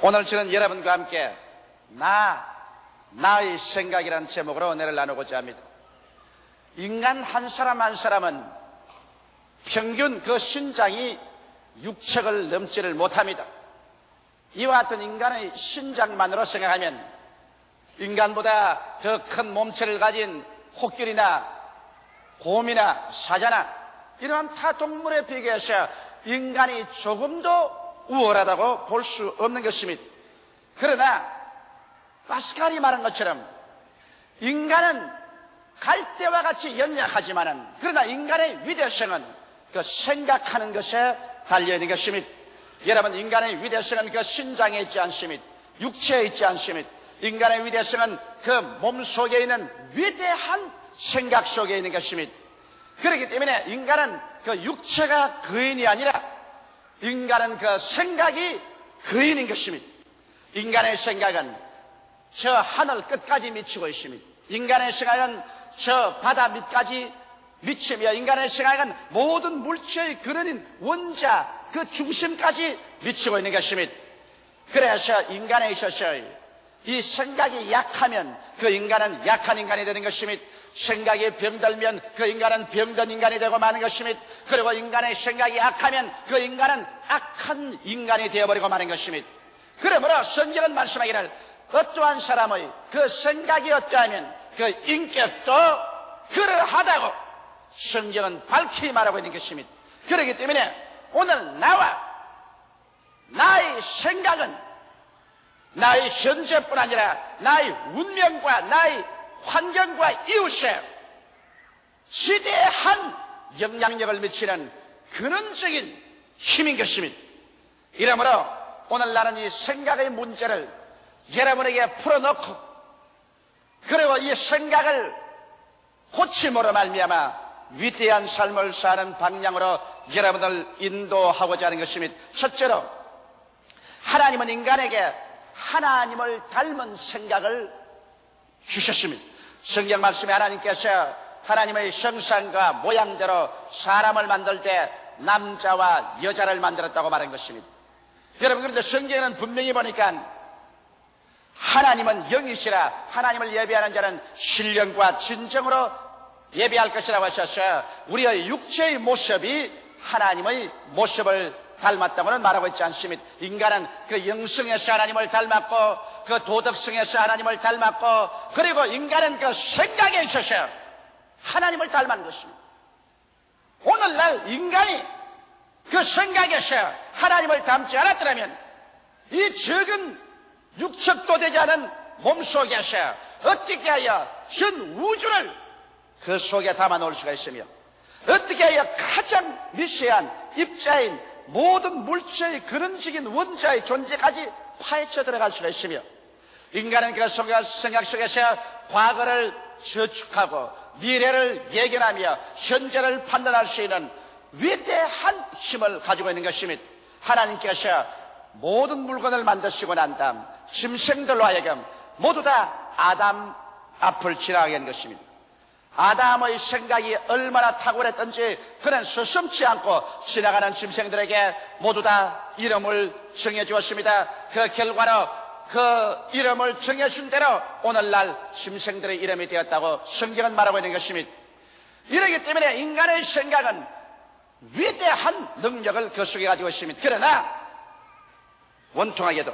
오늘 저는 여러분과 함께 나, 나의 생각이라는 제목으로 은혜를 나누고자 합니다. 인간 한 사람 한 사람은 평균 그 신장이 육척을 넘지를 못합니다. 이와 같은 인간의 신장만으로 생각하면 인간보다 더 큰 몸체를 가진 코끼리나 곰이나 사자나 이러한 타 동물에 비교해서 인간이 조금도 우월하다고 볼 수 없는 것입니다. 그러나 파스칼이 말한 것처럼 인간은 갈대와 같이 연약하지만은 그러나 인간의 위대성은 그 생각하는 것에 달려 있는 것입니다. 여러분 인간의 위대성은 그 신장에 있지 않습니다. 육체에 있지 않습니다. 인간의 위대성은 그 몸 속에 있는 위대한 생각 속에 있는 것입니다. 그렇기 때문에 인간은 그 육체가 거인이 아니라 인간은 그 생각이 거인인 것입니다. 인간의 생각은 저 하늘 끝까지 미치고 있습니다. 인간의 생각은 저 바다 밑까지 미치며 인간의 생각은 모든 물체의 근원인 원자 그 중심까지 미치고 있는 것입니다. 그래서 인간에 있어서 이 생각이 약하면 그 인간은 약한 인간이 되는 것입니다. 생각이 병들면 그 인간은 병든 인간이 되고 마는 것입니다. 그리고 인간의 생각이 약하면 그 인간은 악한 인간이 되어버리고 마는 것입니다. 그러므로 성경은 말씀하기를 어떠한 사람의 그 생각이 어떠하면 그 인격도 그러하다고 성경은 밝히 말하고 있는 것입니다. 그렇기 때문에 오늘 나와 나의 생각은 나의 현재뿐 아니라 나의 운명과 나의 환경과 이웃에 지대한 영향력을 미치는 근원적인 힘인 것입니다. 이러므로 오늘 나는 이 생각의 문제를 여러분에게 풀어놓고 그리고 이 생각을 고침으로 말미암아 위대한 삶을 사는 방향으로 여러분을 인도하고자 하는 것입니다. 첫째로 하나님은 인간에게 하나님을 닮은 생각을 주셨습니다. 성경 말씀에 하나님께서 하나님의 형상과 모양대로 사람을 만들 때 남자와 여자를 만들었다고 말한 것입니다. 여러분 그런데 성경에는 분명히 보니까 하나님은 영이시라 하나님을 예배하는 자는 신령과 진정으로 예배할 것이라고 하셔서 우리의 육체의 모습이 하나님의 모습을 닮았다고는 말하고 있지 않습니다. 인간은 그 영성에서 하나님을 닮았고 그 도덕성에서 하나님을 닮았고 그리고 인간은 그 생각에 있어서 하나님을 닮은 것입니다. 오늘날 인간이 그 생각에서 하나님을 닮지 않았더라면 이 적은 육척도 되지 않은 몸속에서 어떻게 하여 전 우주를 그 속에 담아 놓을 수가 있으며 어떻게 하여 가장 미세한 입자인 모든 물체의 근원적인 원자의 존재까지 파헤쳐 들어갈 수가 있으며 인간은 그 생각 속에서 과거를 저축하고 미래를 예견하며 현재를 판단할 수 있는 위대한 힘을 가지고 있는 것입니다. 하나님께서 모든 물건을 만드시고 난 다음 짐승들로 하여금 모두 다 아담 앞을 지나가게 한 것입니다. 아담의 생각이 얼마나 탁월했던지 그는 서슴지 않고 지나가는 짐승들에게 모두 다 이름을 정해 주었습니다. 그 결과로 그 이름을 정해준 대로 오늘날 짐승들의 이름이 되었다고 성경은 말하고 있는 것입니다. 이러기 때문에 인간의 생각은 위대한 능력을 그 속에 가지고 있습니다. 그러나 원통하게도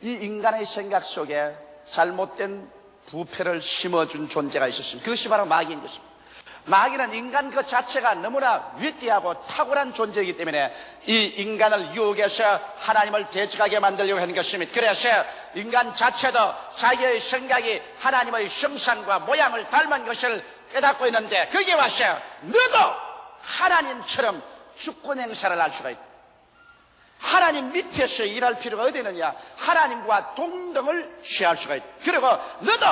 이 인간의 생각 속에 잘못된 부패를 심어준 존재가 있었습니다. 그것이 바로 마귀인 것입니다. 마귀는 인간 그 자체가 너무나 위대하고 탁월한 존재이기 때문에 이 인간을 유혹해서 하나님을 대적하게 만들려고 하는 것입니다. 그래서 인간 자체도 자기의 생각이 하나님의 형상과 모양을 닮은 것을 깨닫고 있는데 거기에 와서 너도 하나님처럼 주권 행사를 할 수가 있다. 하나님 밑에서 일할 필요가 어디 있느냐? 하나님과 동등을 취할 수가 있다. 그리고 너도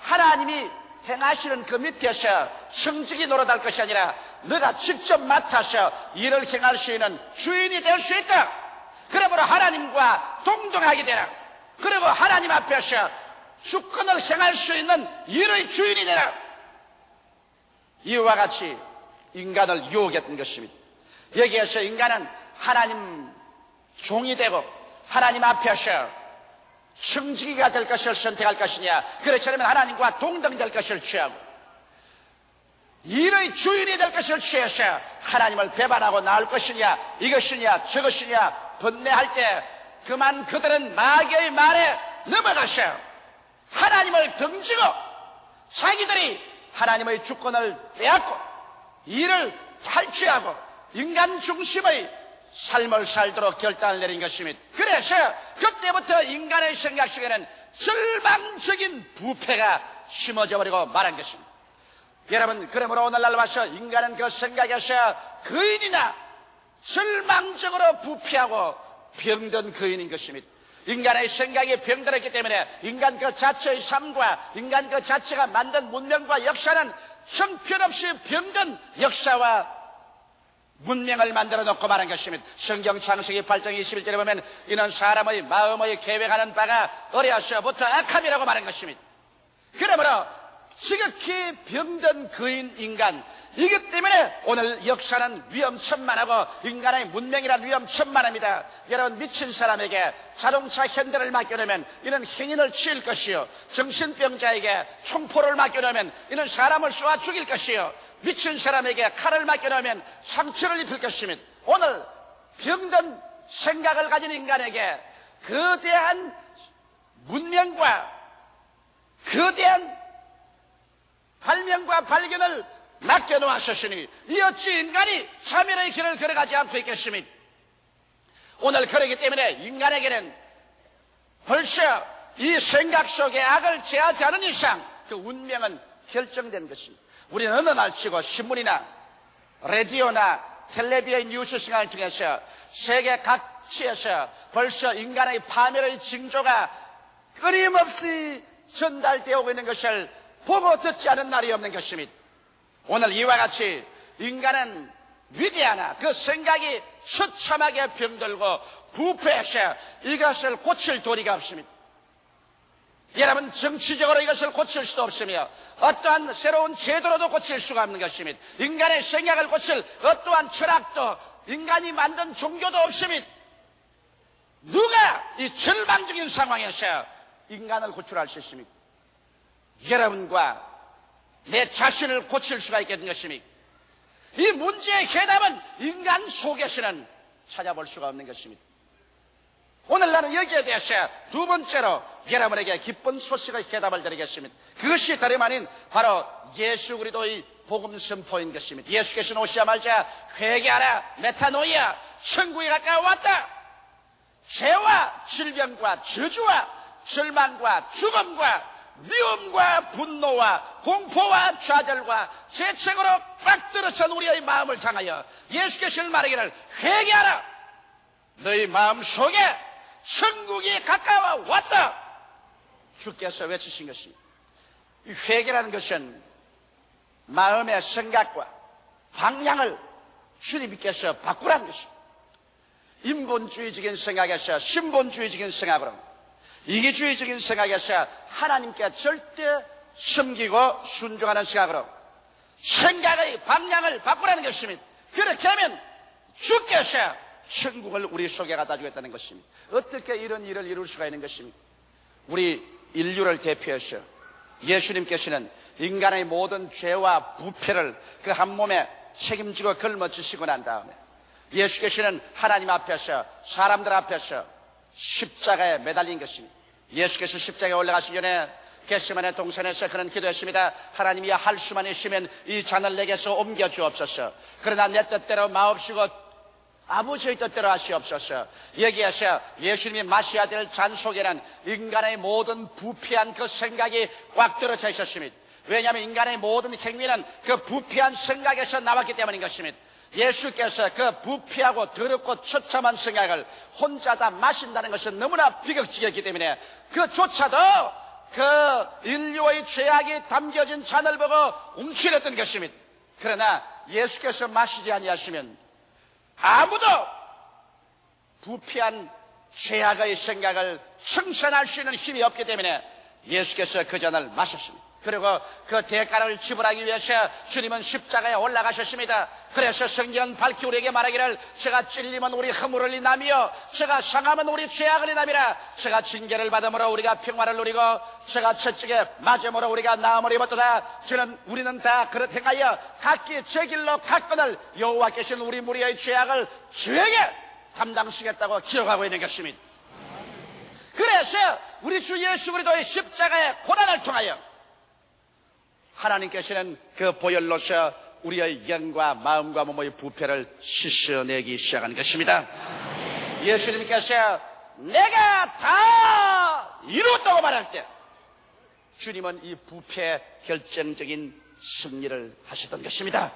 하나님이 행하시는 그 밑에서 성직이 노릇할 것이 아니라 너가 직접 맡아서 일을 행할 수 있는 주인이 될 수 있다. 그러므로 하나님과 동등하게 되라. 그리고 하나님 앞에서 주권을 행할 수 있는 일의 주인이 되라. 이와 같이 인간을 유혹했던 것입니다. 여기에서 인간은 하나님 종이 되고 하나님 앞에서 승지기가 될 것을 선택할 것이냐? 그렇지 않으면 하나님과 동등될 것을 취하고 일의 주인이 될 것을 취해서 하나님을 배반하고 나올 것이냐 이것이냐 저것이냐 번뇌할 때 그만 그들은 마귀의 말에 넘어가서 하나님을 등지고 자기들이 하나님의 주권을 빼앗고 이를 탈취하고 인간 중심의 삶을 살도록 결단을 내린 것입니다. 그래서 그때부터 인간의 생각 속에는 절망적인 부패가 심어져 버리고 말한 것입니다. 여러분, 그러므로 오늘날 와서 인간은 그 생각에서 거인이나 절망적으로 부패하고 병든 거인인 것입니다. 인간의 생각이 병들었기 때문에 인간 그 자체의 삶과 인간 그 자체가 만든 문명과 역사는 형편없이 병든 역사와 문명을 만들어 놓고 말한 것입니다. 성경 창세기 8장 21절에 보면 이는 사람의 마음의 계획하는 바가 어려서부터 악함이라고 말한 것입니다. 그러므로 지극히 병든 그인 인간 이기 때문에 오늘 역사는 위험천만하고 인간의 문명이란 위험천만합니다. 여러분 미친 사람에게 자동차 현대를 맡겨놓으면 이는 행인을 치일 것이요 정신병자에게 총포를 맡겨놓으면 이는 사람을 쏘아 죽일 것이요 미친 사람에게 칼을 맡겨놓으면 상처를 입힐 것입니다. 오늘 병든 생각을 가진 인간에게 거대한 문명과 거대한 발명과 발견을 맡겨놓았으시니 이 어찌 인간이 참여의 길을 걸어가지 않고 있겠습니까? 오늘 그러기 때문에 인간에게는 벌써 이 생각 속에 악을 제하지 않은 이상 그 운명은 결정된 것입니다. 우리는 어느 날 치고 신문이나 라디오나 텔레비전 뉴스 시간을 통해서 세계 각지에서 벌써 인간의 파멸의 징조가 끊임없이 전달되어 오고 있는 것을 보고 듣지 않은 날이 없는 것입니다. 오늘 이와 같이 인간은 위대하나 그 생각이 처참하게 병들고 부패해서 이것을 고칠 도리가 없습니다. 여러분 정치적으로 이것을 고칠 수도 없으며 어떠한 새로운 제도로도 고칠 수가 없는 것입니다. 인간의 생각을 고칠 어떠한 철학도 인간이 만든 종교도 없습니다. 누가 이 절망적인 상황에서 인간을 고출할 수 있습니까? 여러분과 내 자신을 고칠 수가 있겠는 것입니까? 이 문제의 해답은 인간 속에서는 찾아볼 수가 없는 것입니다. 오늘 나는 여기에 대해서 두 번째로 여러분에게 기쁜 소식의 해답을 드리겠습니다. 그것이 다름 아닌 바로 예수 그리도의 복음 선포인 것입니다. 예수께서 오시자마자 회개하라 메타노이아 천국에 가까워 왔다. 죄와 질병과 저주와 절망과 죽음과 미움과 분노와 공포와 좌절과 재책으로 꽉 들어선 우리의 마음을 향하여 예수께서 말하기를 회개하라. 너희 마음 속에 천국이 가까워 왔다. 주께서 외치신 것입니다. 이 회개라는 것은 마음의 생각과 방향을 주님께서 바꾸라는 것입니다. 인본주의적인 생각에서 신본주의적인 생각으로 이기주의적인 생각에서 하나님께 절대 숨기고 순종하는 생각으로 생각의 방향을 바꾸라는 것입니다. 그렇게 하면 주께서 천국을 우리 속에 갖다 주겠다는 것입니다. 어떻게 이런 일을 이룰 수가 있는 것입니까? 우리 인류를 대표해서 예수님께서는 인간의 모든 죄와 부패를 그 한 몸에 책임지고 걸머지시고 난 다음에 예수께서는 하나님 앞에서 사람들 앞에서 십자가에 매달린 것입니다. 예수께서 십자가에 올라가시기 전에 겟시만의 동산에서 그런 기도했습니다. 하나님이 할 수만 있으면 이 잔을 내게서 옮겨 주옵소서. 그러나 내 뜻대로 마옵시고 아버지의 뜻대로 하시옵소서. 여기에서 예수님이 마셔야 될 잔 속에는 인간의 모든 부패한 그 생각이 꽉 들어져 있었습니다. 왜냐하면 인간의 모든 행위는 그 부패한 생각에서 나왔기 때문인 것입니다. 예수께서 그 부패하고 더럽고 처참한 생각을 혼자 다 마신다는 것은 너무나 비극적이었기 때문에 그조차도 그 인류의 죄악이 담겨진 잔을 보고 움츠렸던 것입니다. 그러나 예수께서 마시지 아니하시면 아무도 부패한 죄악의 생각을 청산할 수 있는 힘이 없기 때문에 예수께서 그 잔을 마셨습니다. 그리고 그 대가를 지불하기 위해서 주님은 십자가에 올라가셨습니다. 그래서 성경은 밝히 우리에게 말하기를 제가 찔리면 우리 허물을 인하며 제가 상하면 우리 죄악을 인함이라 제가 징계를 받음으로 우리가 평화를 누리고 제가 채찍에 맞음으로 우리가 나음을 입었도다 저는 우리는 다 그렇 행하여 각기 제 길로 갔거늘 여호와께서는 우리 무리의 죄악을 저에게 담당시겠다고 기록하고 있는 것입니다. 그래서 우리 주 예수 그리스도의 십자가의 고난을 통하여 하나님께서는 그 보혈로서 우리의 영과 마음과 몸의 부패를 씻어내기 시작한 것입니다. 예수님께서 내가 다 이루었다고 말할 때 주님은 이 부패 결정적인 승리를 하셨던 것입니다.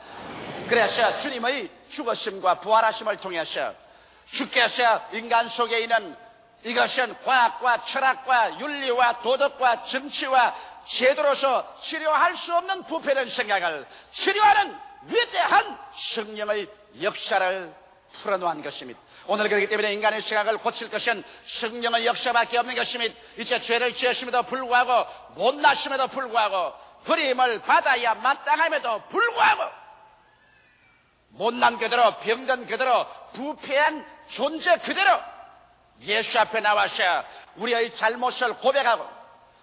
그래서 주님의 죽으심과 부활하심을 통해서 주께서 인간 속에 있는 이것은 과학과 철학과 윤리와 도덕과 정치와 제도로서 치료할 수 없는 부패된 생각을 치료하는 위대한 성령의 역사를 풀어놓은 것입니다. 오늘 그렇기 때문에 인간의 생각을 고칠 것은 성령의 역사밖에 없는 것입니다. 이제 죄를 지었음에도 불구하고 못났음에도 불구하고 버림을 받아야 마땅함에도 불구하고 못난 그대로 병든 그대로 부패한 존재 그대로 예수 앞에 나와서 우리의 잘못을 고백하고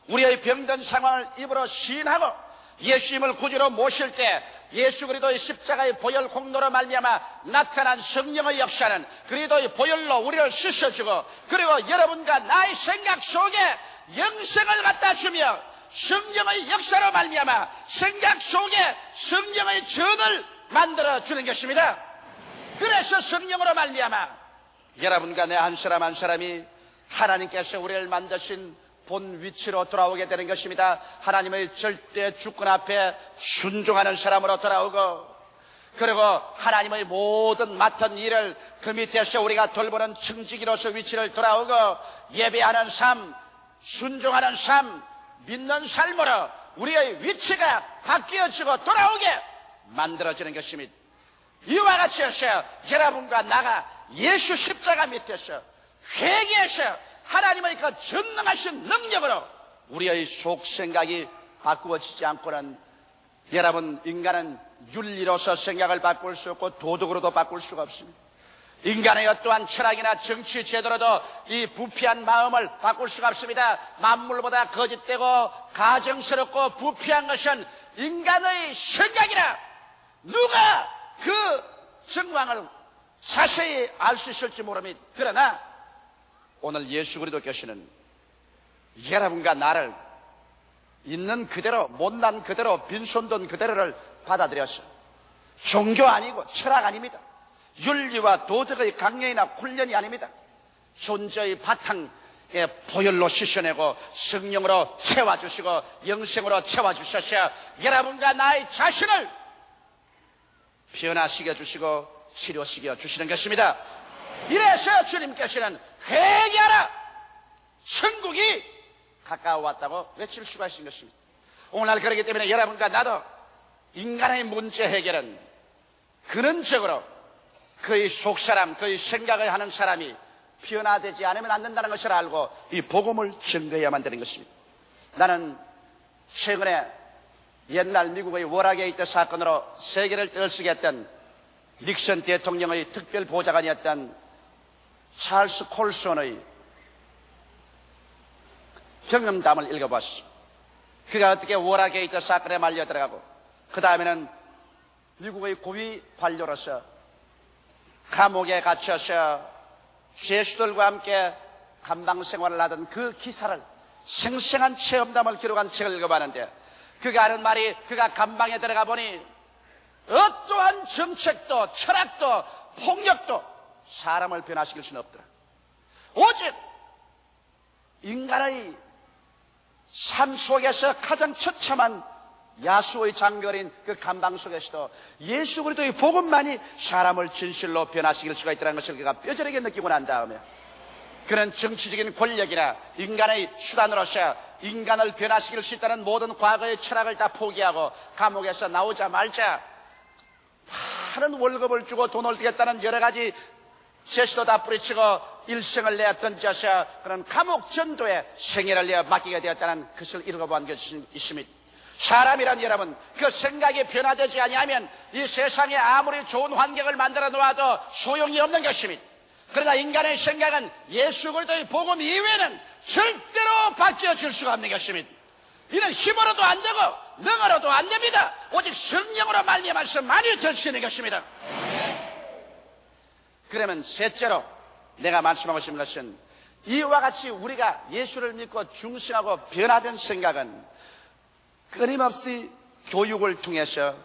우리의 병든 상황을 입으로 시인하고 예수님을 구주로 모실 때 예수 그리도의 십자가의 보혈 홍로로 말미암아 나타난 성령의 역사는 그리도의 보혈로 우리를 씻어주고 그리고 여러분과 나의 생각 속에 영생을 갖다 주며 성령의 역사로 말미암아 생각 속에 성령의 전을 만들어 주는 것입니다. 그래서 성령으로 말미암아 여러분과 내 한 사람 한 사람이 하나님께서 우리를 만드신 본 위치로 돌아오게 되는 것입니다. 하나님의 절대 주권 앞에 순종하는 사람으로 돌아오고 그리고 하나님의 모든 맡은 일을 그 밑에서 우리가 돌보는 청지기로서 위치를 돌아오고 예배하는 삶, 순종하는 삶, 믿는 삶으로 우리의 위치가 바뀌어지고 돌아오게 만들어지는 것입니다. 이와 같이 해서 여러분과 나가 예수 십자가 밑에서 회개해서 하나님의 그 전능하신 능력으로 우리의 속 생각이 바꾸어지지 않고는 여러분 인간은 윤리로서 생각을 바꿀 수 없고 도덕으로도 바꿀 수가 없습니다. 인간의 어떠한 철학이나 정치 제도로도 이 부패한 마음을 바꿀 수가 없습니다. 만물보다 거짓되고 가정스럽고 부패한 것은 인간의 생각이라 누가 그 정황을 자세히 알 수 있을지 모릅니다. 그러나 오늘 예수 그리도께서는 여러분과 나를 있는 그대로 못난 그대로 빈손돈 그대로를 받아들여서 종교 아니고 철학 아닙니다. 윤리와 도덕의 강령이나 훈련이 아닙니다. 존재의 바탕에 보혈로 씻어내고 성령으로 채워주시고 영생으로 채워주셔서 여러분과 나의 자신을 변화시켜 주시고 치료시켜 주시는 것입니다. 이래서 주님께서는 회개하라! 천국이 가까워왔다고 외칠 수가 있는 것입니다. 오늘날 그렇기 때문에 여러분과 나도 인간의 문제 해결은 근원적으로 그의 속사람, 그의 생각을 하는 사람이 변화되지 않으면 안 된다는 것을 알고 이 복음을 증거해야만 되는 것입니다. 나는 최근에 옛날 미국의 워라게이트 사건으로 세계를 떨쓰게 했던 닉슨 대통령의 특별 보좌관이었던 찰스 콜슨의 경험담을 읽어봤습니다. 그가 어떻게 워라게이트 사건에 말려 들어가고 그 다음에는 미국의 고위 관료로서 감옥에 갇혀서 죄수들과 함께 감방 생활을 하던 그 기사를 생생한 체험담을 기록한 책을 읽어봤는데 그가 하는 말이 그가 감방에 들어가 보니 어떠한 정책도 철학도 폭력도 사람을 변화시킬 수는 없더라. 오직 인간의 삶 속에서 가장 처참한 야수의 장거린 그 감방 속에서도 예수 그리스도의 복음만이 사람을 진실로 변화시킬 수가 있다는 것을 그가 뼈저리게 느끼고 난 다음에 그런 정치적인 권력이나 인간의 수단으로서 인간을 변화시킬 수 있다는 모든 과거의 철학을 다 포기하고 감옥에서 나오자 말자 많은 월급을 주고 돈을 드겠다는 여러 가지 제시도 다 뿌리치고 일생을 내어 던져서 그런 감옥 전도에 생애를 내어 맡기게 되었다는 것을 읽어본 것이 있습니다. 사람이란 여러분 그 생각이 변화되지 아니하면 이 세상에 아무리 좋은 환경을 만들어 놓아도 소용이 없는 것입니다. 그러나 인간의 생각은 예수 그리스도의 복음 이외에는 절대로 바뀌어질 수가 없는 것입니다. 이는 힘으로도 안 되고 능으로도 안 됩니다. 오직 성령으로 말미암아서만이 될수 있는 것입니다. 그러면 셋째로 내가 말씀하고 싶은 것은 이와 같이 우리가 예수를 믿고 중심하고 변화된 생각은 끊임없이 교육을 통해서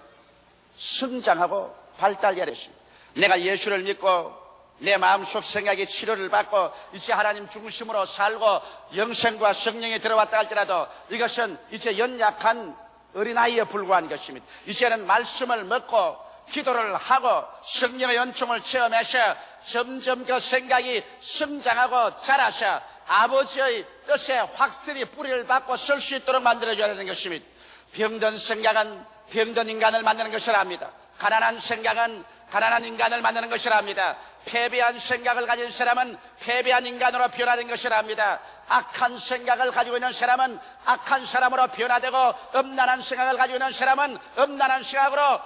성장하고 발달해야 했습니다. 내가 예수를 믿고 내 마음속 생각이 치료를 받고 이제 하나님 중심으로 살고 영생과 성령이 들어왔다 할지라도 이것은 이제 연약한 어린아이에 불과한 것입니다. 이제는 말씀을 먹고 기도를 하고 성령의 연총을 체험해서 점점 그 생각이 성장하고 자라서 아버지의 뜻에 확실히 뿌리를 받고 설 수 있도록 만들어줘야 되는 것입니다. 병든 생각은 병든 인간을 만드는 것이랍니다. 가난한 생각은 가난한 인간을 만드는 것이랍니다. 패배한 생각을 가진 사람은 패배한 인간으로 변화된 것이랍니다. 악한 생각을 가지고 있는 사람은 악한 사람으로 변화되고 음란한 생각을 가지고 있는 사람은 음란한 생각으로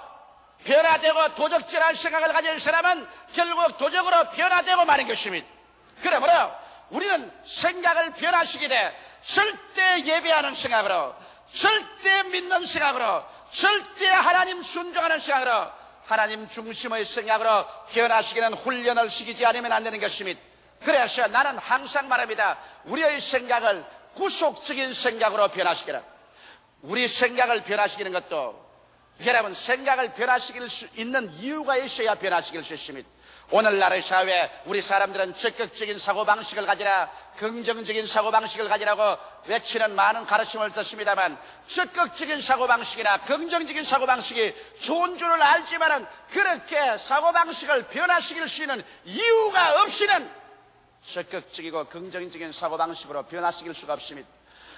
변화되고 도적질할 생각을 가진 사람은 결국 도적으로 변화되고 마는 것입니다. 그러므로 우리는 생각을 변화시키되 절대 예배하는 생각으로 절대 믿는 생각으로 절대 하나님 순종하는 생각으로 하나님 중심의 생각으로 변화시키는 훈련을 시키지 않으면 안 되는 것입니다. 그래서 나는 항상 말합니다. 우리의 생각을 구속적인 생각으로 변화시키라. 우리 생각을 변화시키는 것도 여러분 생각을 변화시킬 수 있는 이유가 있어야 변화시킬 수 있습니다. 오늘날의 사회 우리 사람들은 적극적인 사고방식을 가지라 긍정적인 사고방식을 가지라고 외치는 많은 가르침을 듣습니다만 적극적인 사고방식이나 긍정적인 사고방식이 좋은 줄을 알지만은 그렇게 사고방식을 변화시킬 수 있는 이유가 없이는 적극적이고 긍정적인 사고방식으로 변화시킬 수가 없습니다.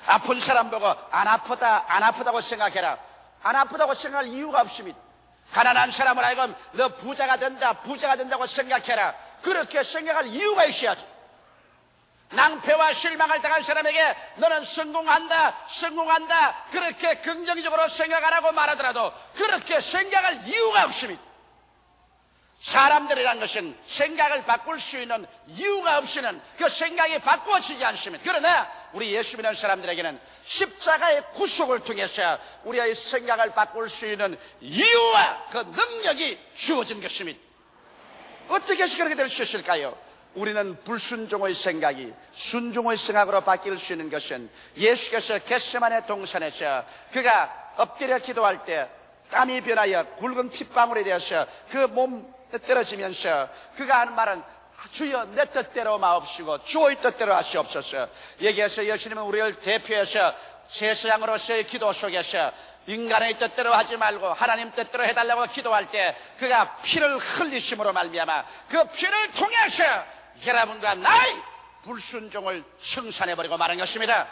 아픈 사람 보고 안 아프다 안 아프다고 생각해라 안 아프다고 생각할 이유가 없습니다. 가난한 사람을 알고 너 부자가 된다, 부자가 된다고 생각해라. 그렇게 생각할 이유가 있어야지. 낭패와 실망을 당한 사람에게 너는 성공한다, 성공한다, 그렇게 긍정적으로 생각하라고 말하더라도 그렇게 생각할 이유가 없습니다. 사람들이란 것은 생각을 바꿀 수 있는 이유가 없이는 그 생각이 바꾸어지지 않습니다. 그러나 우리 예수 믿는 사람들에게는 십자가의 구속을 통해서 우리의 생각을 바꿀 수 있는 이유와 그 능력이 주어진 것입니다. 어떻게 해서 그렇게 될 수 있을까요? 우리는 불순종의 생각이 순종의 생각으로 바뀔 수 있는 것은 예수께서 겟세만의 동산에서 그가 엎드려 기도할 때 땀이 변하여 굵은 핏방울이 되어서 그몸 떨어지면서 그가 하는 말은 주여 내 뜻대로 마옵시고 주의 뜻대로 하시옵소서. 여기에서 예수님은 우리를 대표해서 제사장으로서의 기도 속에서 인간의 뜻대로 하지 말고 하나님 뜻대로 해달라고 기도할 때 그가 피를 흘리심으로 말미암아 그 피를 통해서 여러분과 나의 불순종을 청산해버리고 마는 것입니다.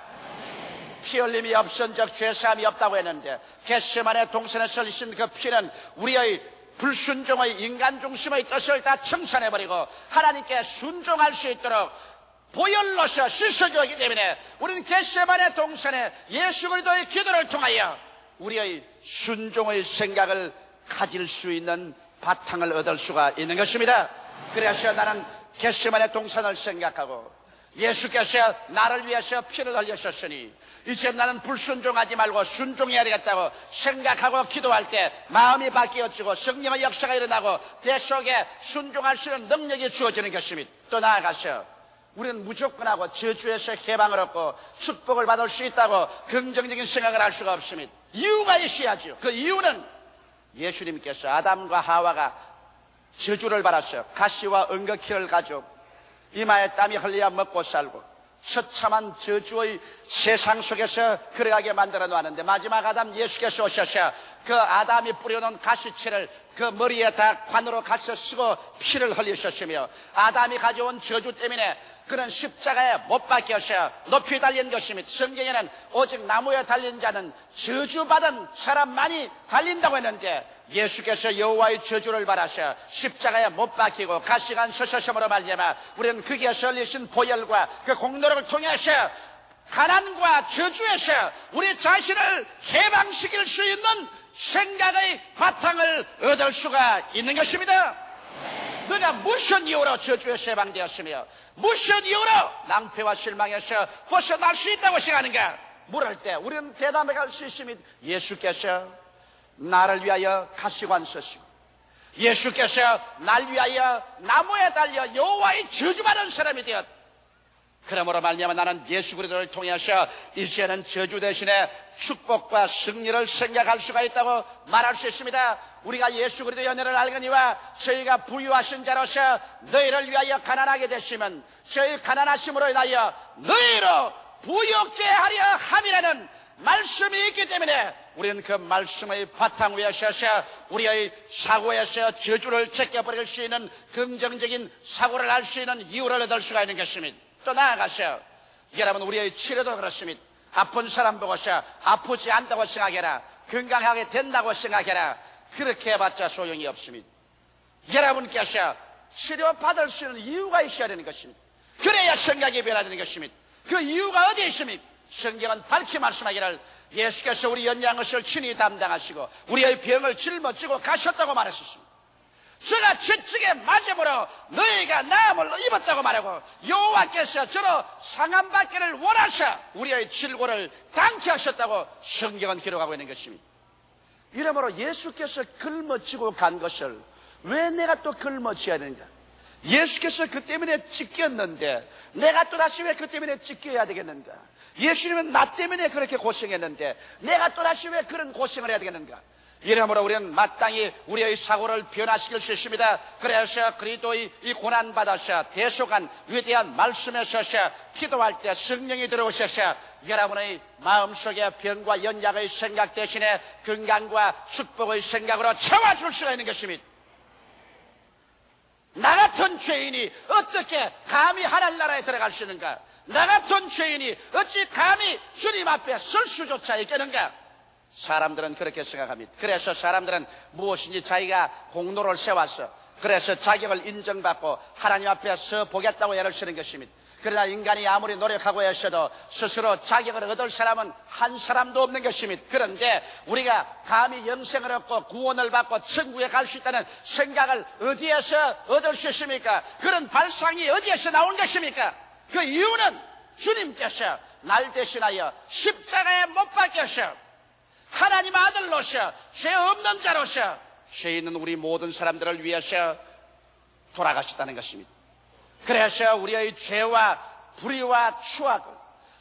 피 흘림이 없은 적 죄사함이 없다고 했는데 개세만의 동선에 설리신 그 피는 우리의 불순종의 인간 중심의 뜻을 다 청산해버리고 하나님께 순종할 수 있도록 보혈로서 씻어주기 때문에 우리는 겟세만의 동산에 예수 그리스도의 기도를 통하여 우리의 순종의 생각을 가질 수 있는 바탕을 얻을 수가 있는 것입니다. 그래서 나는 겟세만의 동산을 생각하고 예수께서 나를 위해서 피를 흘리셨으니 이제 나는 불순종하지 말고 순종해야 되겠다고 생각하고 기도할 때 마음이 바뀌어지고 성령의 역사가 일어나고 내 속에 순종할 수 있는 능력이 주어지는 것입니다. 또 나아가서 우리는 무조건 하고 저주에서 해방을 얻고 축복을 받을 수 있다고 긍정적인 생각을 할 수가 없습니다. 이유가 있어야죠. 그 이유는 예수님께서 아담과 하와가 저주를 받았어요. 가시와 은거키를 가지고 이마에 땀이 흘려야 먹고 살고 처참한 저주의 세상 속에서 그래가게 만들어 놓았는데 마지막 아담 예수께서 오셔서 그 아담이 뿌려놓은 가시채를 그 머리에 다 관으로 가서 쓰고 피를 흘리셨으며 아담이 가져온 저주 때문에 그는 십자가에 못 박혀서 높이 달린 것입니다. 성경에는 오직 나무에 달린 자는 저주받은 사람만이 달린다고 했는데 예수께서 여호와의 저주를 받아서 십자가에 못 박히고 가시간 서서섬으로 말미암아 우리는 그게 설리신 보혈과 그 공로를 통해서 가난과 저주에서 우리 자신을 해방시킬 수 있는 생각의 바탕을 얻을 수가 있는 것입니다. 너가 무슨 이유로 저주에서 해방되었으며 무슨 이유로 낭패와 실망에서 벗어날 수 있다고 생각하는가? 물을 때 우리는 대답해 수 있으면 예수께서 나를 위하여 가시관 쓰시고 예수께서 날 위하여 나무에 달려 여호와의 저주받은 사람이 되었. 그러므로 말미암아 나는 예수 그리스도를 통해서 이제는 저주 대신에 축복과 승리를 생각할 수가 있다고 말할 수 있습니다. 우리가 예수 그리스도 연애를 알거니와 저희가 부유하신 자로서 너희를 위하여 가난하게 되시면 저희 가난하심으로 인하여 너희로 부유케 하려 함이라는 말씀이 있기 때문에 우리는 그 말씀의 바탕 위에 서서 우리의 사고에서 저주를 제껴버릴 수 있는 긍정적인 사고를 할 수 있는 이유를 얻을 수가 있는 것입니다. 또 나아가서 여러분 우리의 치료도 그렇습니다. 아픈 사람 보고서 아프지 않다고 생각해라. 건강하게 된다고 생각해라. 그렇게 해봤자 소용이 없습니다. 여러분께서 치료받을 수 있는 이유가 있어야 되는 것입니다. 그래야 생각이 변화되는 것입니다. 그 이유가 어디에 있습니까? 성경은 밝히 말씀하기를 예수께서 우리 연약한 것을 친히 담당하시고 우리의 병을 짊어지고 가셨다고 말했습니다. 저가 저쪽에 맞음으로 너희가 나음을 입었다고 말하고 여호와께서 저로 상함받기를 원하셔 우리의 질고를 당케 하셨다고 성경은 기록하고 있는 것입니다. 이러므로 예수께서 걸머지고 간 것을 왜 내가 또 걸머져야 되는가? 예수께서 그 때문에 찢겼는데 내가 또 다시 왜 그 때문에 찢겨야 되겠는가? 예수님은 나 때문에 그렇게 고생했는데 내가 또다시 왜 그런 고생을 해야 되겠는가? 이러므로 우리는 마땅히 우리의 사고를 변화시킬 수 있습니다. 그래서 그리스도의 이 고난 받아서 대속한 위대한 말씀에 서서 기도할 때 성령이 들어오셔서 여러분의 마음속에 병과 연약의 생각 대신에 건강과 축복의 생각으로 채워줄 수가 있는 것입니다. 나 같은 죄인이 어떻게 감히 하나님 나라에 들어갈 수 있는가? 나 같은 죄인이 어찌 감히 주님 앞에 설 수조차 있겠는가? 사람들은 그렇게 생각합니다. 그래서 사람들은 무엇인지 자기가 공로를 세웠어. 그래서 자격을 인정받고 하나님 앞에 서 보겠다고 애를 쓰는 것입니다. 그러나 인간이 아무리 노력하고 했어도 스스로 자격을 얻을 사람은 한 사람도 없는 것입니다. 그런데 우리가 감히 영생을 얻고 구원을 받고 천국에 갈 수 있다는 생각을 어디에서 얻을 수 있습니까? 그런 발상이 어디에서 나온 것입니까? 그 이유는 주님께서 날 대신하여 십자가에 못 박혀서 하나님 아들로서 죄 없는 자로서 죄 있는 우리 모든 사람들을 위해서 돌아가셨다는 것입니다. 그래서 우리의 죄와 불의와 추악을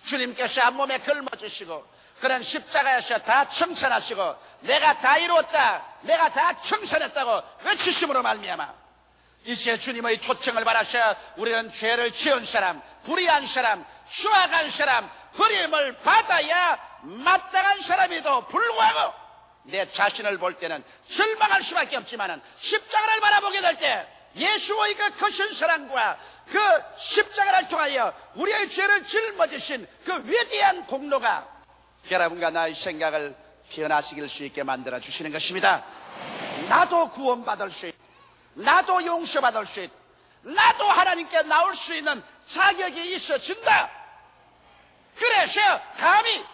주님께서 한 몸에 걸머주시고 그런 십자가에서 다 청산하시고 내가 다 이루었다 내가 다 청산했다고 외치심으로 말미암아 이제 주님의 초청을 받아서 우리는 죄를 지은 사람 불의한 사람 추악한 사람 버림을 받아야 마땅한 사람에도 불구하고 내 자신을 볼 때는 절망할 수밖에 없지만은 십자가를 바라보게 될때 예수의 그 크신 사랑과 그 십자가를 통하여 우리의 죄를 짊어지신 그 위대한 공로가 여러분과 나의 생각을 변화시킬 수 있게 만들어 주시는 것입니다. 나도 구원받을 수 있, 나도 용서받을 수 있, 나도 하나님께 나올 수 있는 자격이 있어진다. 그래서 감히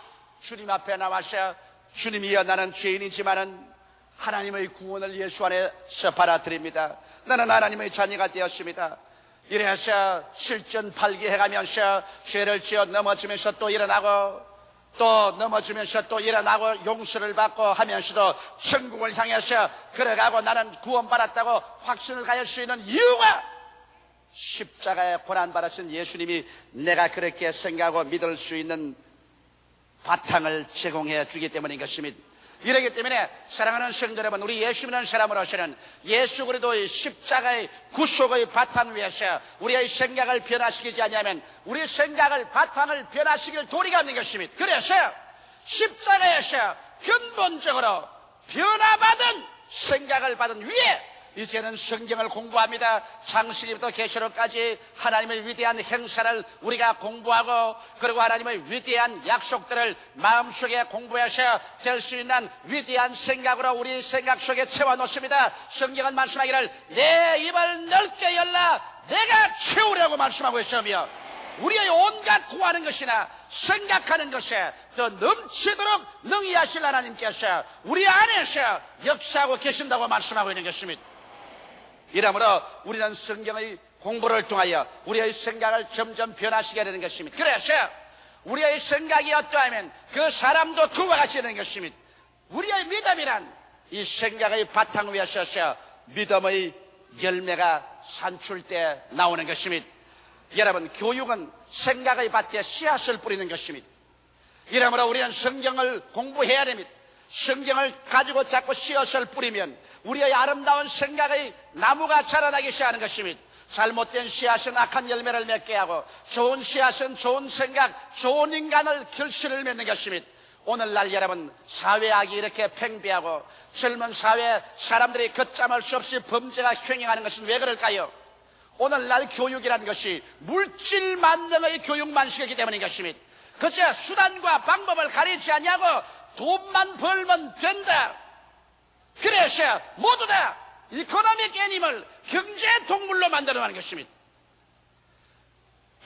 주님 앞에 나와서 주님이여 나는 죄인이지만은 하나님의 구원을 예수 안에서 받아들입니다. 나는 하나님의 자녀가 되었습니다. 이래서 실전 발기해가면서 죄를 지어 넘어지면서 또 일어나고 또 넘어지면서 또 일어나고 용서를 받고 하면서도 천국을 향해서 걸어가고 나는 구원받았다고 확신을 가질 수 있는 이유가 십자가에 고난받으신 예수님이 내가 그렇게 생각하고 믿을 수 있는 바탕을 제공해 주기 때문인 것입니다. 이러기 때문에 사랑하는 성도 여러분, 우리 예수 믿는 사람으로서는 예수 그리스도의 십자가의 구속의 바탕 위에서 우리의 생각을 변화시키지 않냐면 우리 생각을 바탕을 변화시킬 도리가 없는 것입니다. 그래서 십자가에서 근본적으로 변화받은 생각을 받은 위에 이제는 성경을 공부합니다. 창세기부터 계시록까지 하나님의 위대한 행사를 우리가 공부하고 그리고 하나님의 위대한 약속들을 마음속에 공부해서 될 수 있는 위대한 생각으로 우리 생각 속에 채워놓습니다. 성경은 말씀하기를 내 입을 넓게 열라 내가 채우려고 말씀하고 있으며 우리의 온갖 구하는 것이나 생각하는 것에 더 넘치도록 능히 하실 하나님께서 우리 안에서 역사하고 계신다고 말씀하고 있는 것입니다. 이러므로 우리는 성경의 공부를 통하여 우리의 생각을 점점 변화시켜야 되는 것입니다. 그래서 우리의 생각이 어떠하면 그 사람도 그와 같이 되는 것입니다. 우리의 믿음이란 이 생각의 바탕 위에 서서 믿음의 열매가 산출돼 나오는 것입니다. 여러분, 교육은 생각의 밭에 씨앗을 뿌리는 것입니다. 이러므로 우리는 성경을 공부해야 됩니다. 성경을 가지고 자꾸 씨앗을 뿌리면 우리의 아름다운 생각의 나무가 자라나기 시작하는 것입니다. 잘못된 씨앗은 악한 열매를 맺게 하고 좋은 씨앗은 좋은 생각, 좋은 인간을 결실을 맺는 것입니다. 오늘날 여러분 사회악이 이렇게 팽배하고 젊은 사회 사람들이 걷잡을 수 없이 범죄가 횡행하는 것은 왜 그럴까요? 오늘날 교육이라는 것이 물질 만능의 교육 만식이기 때문인 것입니다. 그저 수단과 방법을 가리지 않냐고 돈만 벌면 된다. 그래서 모두 다 이코노믹 애니멀 경제 동물로 만들어가는 것입니다.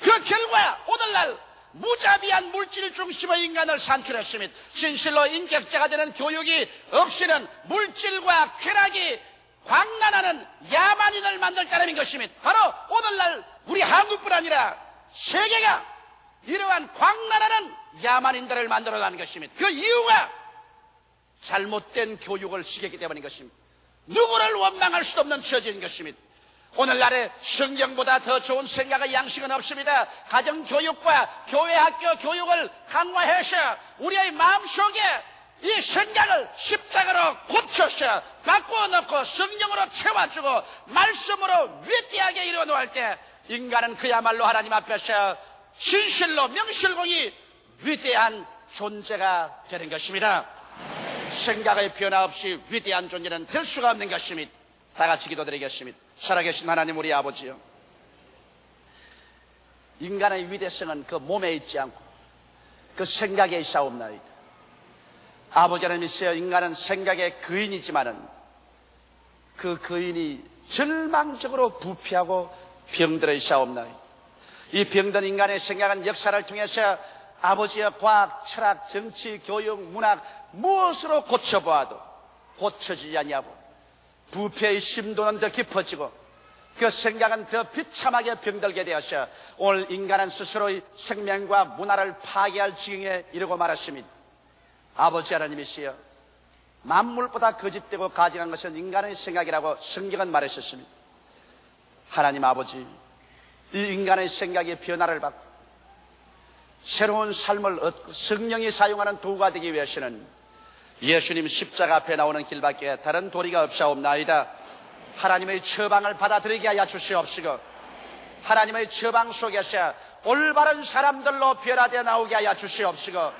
그 결과 오늘날 무자비한 물질 중심의 인간을 산출했습니다. 진실로 인격자가 되는 교육이 없이는 물질과 쾌락이 광란하는 야만인을 만들 따름인 것입니다. 바로 오늘날 우리 한국뿐 아니라 세계가 이러한 광란하는 야만인들을 만들어가는 것입니다. 그 이유가 잘못된 교육을 시켰기 때문인 것입니다. 누구를 원망할 수 없는 처지인 것입니다. 오늘날에 성경보다 더 좋은 생각의 양식은 없습니다. 가정교육과 교회 학교 교육을 강화해서 우리의 마음속에 이 생각을 십자가로 고쳐서 바꾸어 놓고 성령으로 채워주고 말씀으로 위대하게 이루어 놓을 때 인간은 그야말로 하나님 앞에서 진실로 명실공히 위대한 존재가 되는 것입니다. 생각의 변화 없이 위대한 존재는 될 수가 없는 것입니다. 다 같이 기도드리겠습니다. 살아계신 하나님 우리 아버지요. 인간의 위대성은 그 몸에 있지 않고 그 생각에 있사옵나이다. 아버지 하나님 있어요. 인간은 생각의 거인이지만은 그 거인이 절망적으로 부패하고 병들어 있사옵나이다. 이 병든 인간의 생각은 역사를 통해서 아버지의 과학, 철학, 정치, 교육, 문학 무엇으로 고쳐보아도 고쳐지지 않냐고 부패의 심도는 더 깊어지고 그 생각은 더 비참하게 병들게 되었어 오늘 인간은 스스로의 생명과 문화를 파괴할 지경에 이르고 말았습니다. 아버지 하나님이시여 만물보다 거짓되고 가증한 것은 인간의 생각이라고 성경은 말하셨습니다. 하나님 아버지 이 인간의 생각이 변화를 받고 새로운 삶을 얻고 성령이 사용하는 도구가 되기 위해서는 예수님 십자가 앞에 나오는 길밖에 다른 도리가 없사옵나이다. 하나님의 처방을 받아들이게 하여 주시옵시고 하나님의 처방 속에서 올바른 사람들로 변화되어 나오게 하여 주시옵시고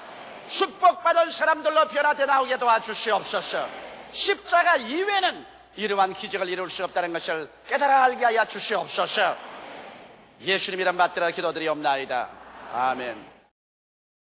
축복받은 사람들로 변화되어 나오게 도와주시옵소서 십자가 이외에는 이러한 기적을 이룰 수 없다는 것을 깨달아 알게 하여 주시옵소서 예수님 이름 받들어 기도드리옵나이다. 아멘.